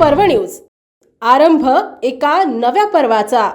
पर्व न्यूज. आरंभ एका नव्या पर्वाचा.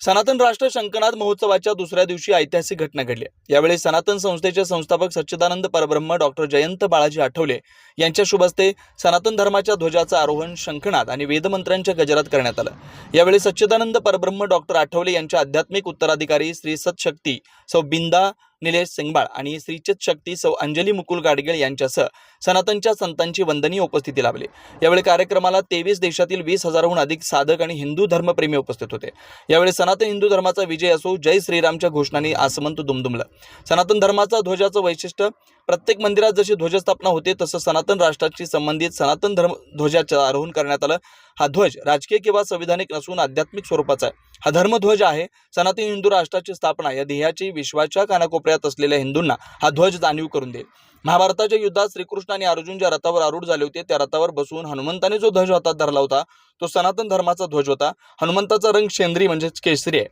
सनातन राष्ट्र शंकनाथ महोत्सवाच्या दुसऱ्या दिवशी ऐतिहासिक घटना घडली. यावेळी सनातन संस्थेचे संस्थापक सच्चिदानंद परब्रह्म डॉक्टर जयंत बाळाजी आठवले यांच्या शुभस्ते सनातन धर्माच्या ध्वजाचं आरोहण शंखनाद आणि वेदमंत्रांच्या गजरात करण्यात आलं. यावेळी सच्चिदानंद परब्रह्म डॉक्टर आठवले यांच्या आध्यात्मिक उत्तराधिकारी श्री सतशक्ती सौ बिंदा निलेश सिंगबाळ आणि श्रीचित शक्ती सौ अंजली मुकुल गाडगीळ यांच्यासह सनातनच्या संतांची वंदनीय उपस्थिती लाभली. यावेळी कार्यक्रमाला तेवीस देशातील वीस हजाराहून अधिक साधक आणि हिंदू धर्मप्रेमी उपस्थित होते. यावेळी सनातन हिंदू धर्माचा विजय असो जय श्रीरामच्या घोषणांनी आसमंत दुमदुमलं. सनातन धर्माचा ध्वजाचं वैशिष्ट्य प्रत्येक मंदिरात जशी ध्वजस्थापना होते तसं सनातन राष्ट्राशी संबंधित सनातन धर्म ध्वजाचं आरोहण करण्यात आलं. हा ध्वज राजकीय किंवा संविधानिक नसून आध्यात्मिक स्वरूपाचा आहे. हा धर्मध्वज आहे सनातन हिंदू राष्ट्राची स्थापना या ध्येयाची विश्वाच्या कानाकोपऱ्यात असलेल्या हिंदूंना हा ध्वज जाणीव करून देईल. महाभारताच्या युद्धात श्रीकृष्ण आणि अर्जुन ज्या रथावर आरूढ झाले होते त्या रथावर बसून हनुमंताने जो ध्वज हातात धरला होता तो सनातन धर्माचा ध्वज होता. हनुमंताचा रंग शेंद्री म्हणजेच केसरी आहे.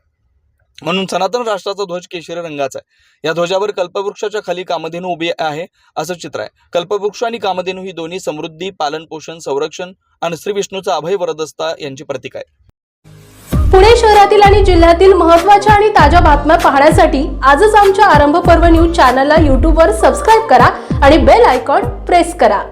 म्हणून सनातन राष्ट्राचा ध्वज केशरी रंगाचा आहे. या ध्वजावर कल्पवृक्षाच्या खाली कामधेनू उभी आहे असं चित्र आहे. कल्पवृक्ष आणि कामधेनू ही दोन्ही समृद्धी पालन पोषण संरक्षण आणि श्री विष्णूचा अभय वरदस्ता यांची प्रतीक आहे. पुणे शहरातील आणि जिल्ह्यातील महत्त्वाच्या आणि ताज्या बातम्या पाहण्यासाठी आजच आमच्या आरंभ पर्व न्यूज चॅनलला यूट्यूबवर सबस्क्राईब करा आणि बेल आयकॉन प्रेस करा.